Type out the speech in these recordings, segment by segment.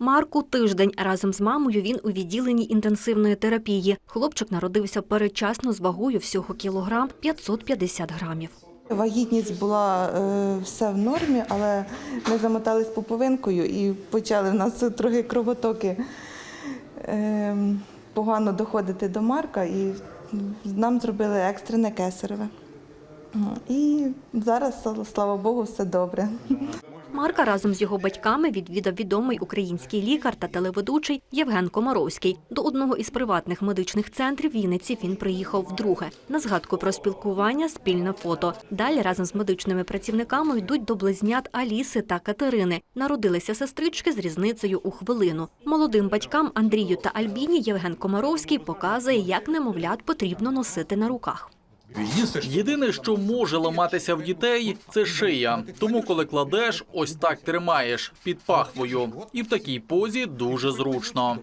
Марку тиждень разом з мамою він у відділенні інтенсивної терапії. Хлопчик народився передчасно з вагою всього кілограм 550 грамів. Вагітність була е, все в нормі, але ми замотались пуповинкою і почали в нас трохи кровотоки е, погано доходити до Марка, і нам зробили екстрене кесареве. І зараз, слава Богу, все добре. Марка разом з його батьками відвідав відомий український лікар та телеведучий Євген Комаровський. До одного із приватних медичних центрів Вінниці він приїхав вдруге. На згадку про спілкування спільне фото. Далі разом з медичними працівниками йдуть до близнят Аліси та Катерини. Народилися сестрички з різницею у хвилину. Молодим батькам Андрію та Альбіні Євген Комаровський показує, як немовлят потрібно носити на руках. Єдине, що може ламатися в дітей, це шия. Тому, коли кладеш, ось так тримаєш під пахвою, і в такій позі дуже зручно.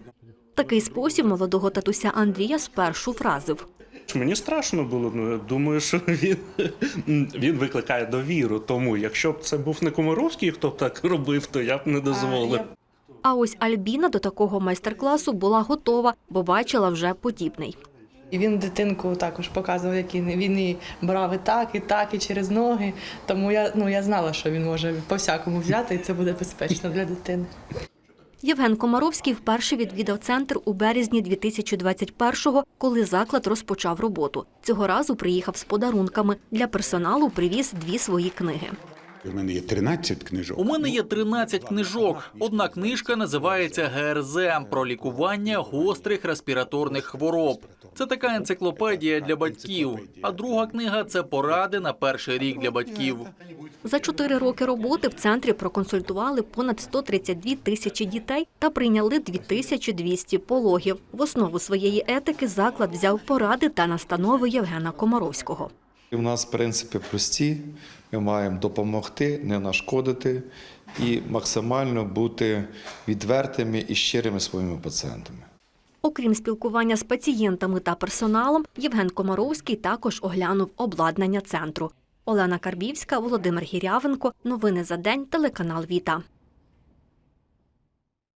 Такий спосіб молодого татуся Андрія спершу вразив. Мені страшно було. ну, Думаю, що він, він викликає довіру. Тому, якщо б це був не Комаровський, хто б так робив, то я б не дозволив. А ось Альбіна до такого майстер-класу була готова, бо бачила вже подібний. І він дитинку також показував, як він, і брав і так, і так, і через ноги. Тому я, ну, я знала, що він може по-всякому взяти, і це буде безпечно для дитини. Євген Комаровський вперше відвідав центр у березні 2021-го, коли заклад розпочав роботу. Цього разу приїхав з подарунками. Для персоналу привіз дві свої книги. У мене є 13 книжок. У мене є 13 книжок. Одна книжка називається ГРЗ про лікування гострих респіраторних хвороб. Це така енциклопедія для батьків. А друга книга це поради на перший рік для батьків. За чотири роки роботи в центрі проконсультували понад 132 тисячі дітей та прийняли 2200 пологів. В основу своєї етики заклад взяв поради та настанови Євгена Комаровського. У нас принципи прості. Ми маємо допомогти, не нашкодити і максимально бути відвертими і щирими своїми пацієнтами. Окрім спілкування з пацієнтами та персоналом, Євген Комаровський також оглянув обладнання центру. Олена Карбівська, Володимир Гірявенко. Новини за день. Телеканал Віта.